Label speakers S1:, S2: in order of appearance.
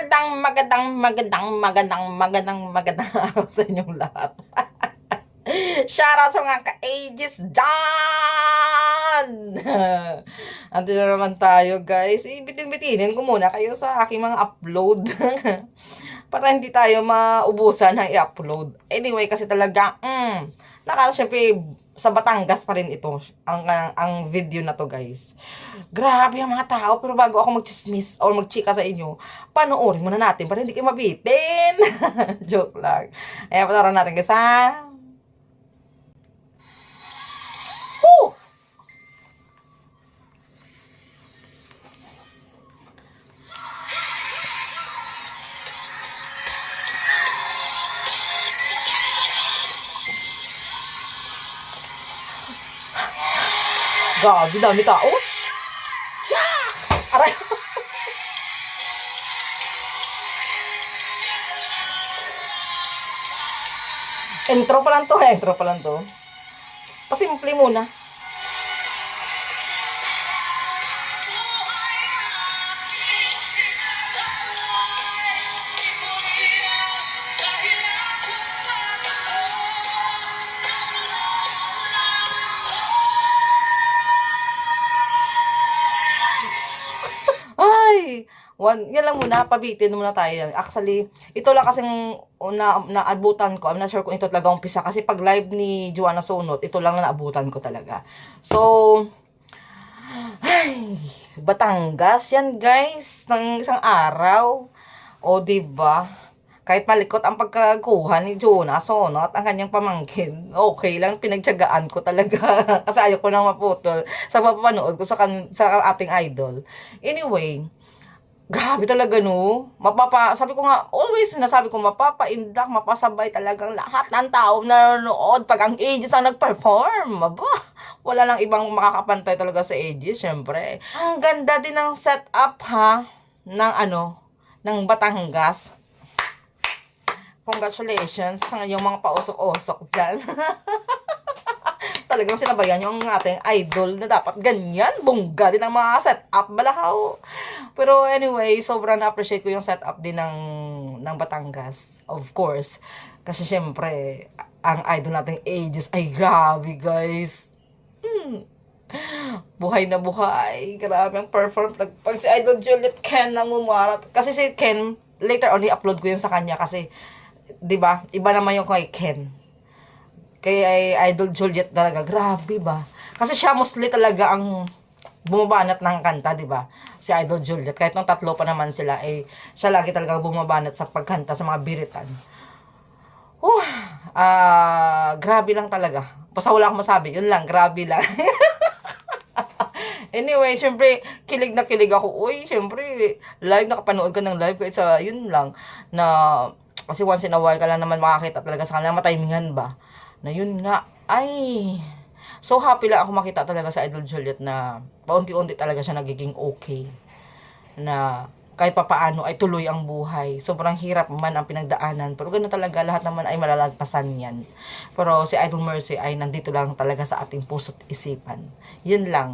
S1: Magandang, magandang, magandang, magandang, magandang, magandang araw sa inyong lahat. Shoutout sa mga ka-ages dyan! Andito na naman tayo guys. Ibitin-bitinin ko muna kayo sa aking mga upload. Para hindi tayo maubusan ng i-upload. Anyway, kasi talaga, mm, naka, syempre, sa Batangas pa rin ito, ang, ang, ang video na to guys. Grabe ang mga tao, pero bago ako mag-chismis or mag-chika sa inyo, panoorin muna natin para hindi kayo mabitin. Joke lang. Ayan, panoorin natin guys ha. Gabi, dami tao. Yeah! Aray! intro pa lang to, eh. intro pa lang to. Pasimple muna. One, yan lang muna, pabitin muna tayo. Actually, ito lang kasing na, naabutan ko. I'm not sure kung ito talaga umpisa. Kasi pag live ni Joanna Sonot, ito lang na naabutan ko talaga. So, ay, Batangas yan guys, ng isang araw. O, ba? Kahit malikot ang pagkakuha ni Joanna Sonot, ang kanyang pamangkin, okay lang, pinagtyagaan ko talaga. Kasi ayaw ko nang maputol sa mapapanood ko sa, kan, sa ating idol. Anyway, grabe talaga no. Mapapa, sabi ko nga, always sinasabi ko, mapapaindak, mapasabay talagang lahat ng tao na nanonood pag ang ages ang nag-perform. Aba, wala lang ibang makakapantay talaga sa ages, syempre. Ang ganda din ng setup ha, ng ano, ng Batangas. Congratulations sa yung mga pausok-usok dyan. Talagang sinabayan yung ating idol na dapat ganyan. Bongga din ang mga setup balahaw. Pero anyway, sobrang na-appreciate ko yung setup din ng, ng Batangas. Of course. Kasi syempre, ang idol nating ages ay grabe guys. Hmm. Buhay na buhay. Grabe ang perform. Pag si Idol Juliet Ken nang mumarat. Kasi si Ken, later on, i-upload ko yun sa kanya kasi 'di ba? Iba naman yung kay Ken. Kay ay Idol Juliet talaga, grabe ba? Kasi siya mostly talaga ang bumabanat ng kanta, 'di ba? Si Idol Juliet, kahit nung tatlo pa naman sila, eh siya lagi talaga bumabanat sa pagkanta sa mga biritan. Uh, ah, grabe lang talaga. Basta wala akong masabi, yun lang, grabe lang. Anyway, syempre, kilig na kilig ako. Uy, syempre, live, nakapanood ka ng live. Kahit sa, yun lang, na, kasi once in a while ka lang naman makakita talaga sa kanila, matimingan ba? Na yun nga, ay, so happy lang ako makita talaga sa Idol Juliet na paunti-unti talaga siya nagiging okay. Na, kahit papaano ay tuloy ang buhay. Sobrang hirap man ang pinagdaanan. Pero ganoon talaga, lahat naman ay malalagpasan yan. Pero si Idol Mercy ay nandito lang talaga sa ating puso't isipan. Yun lang.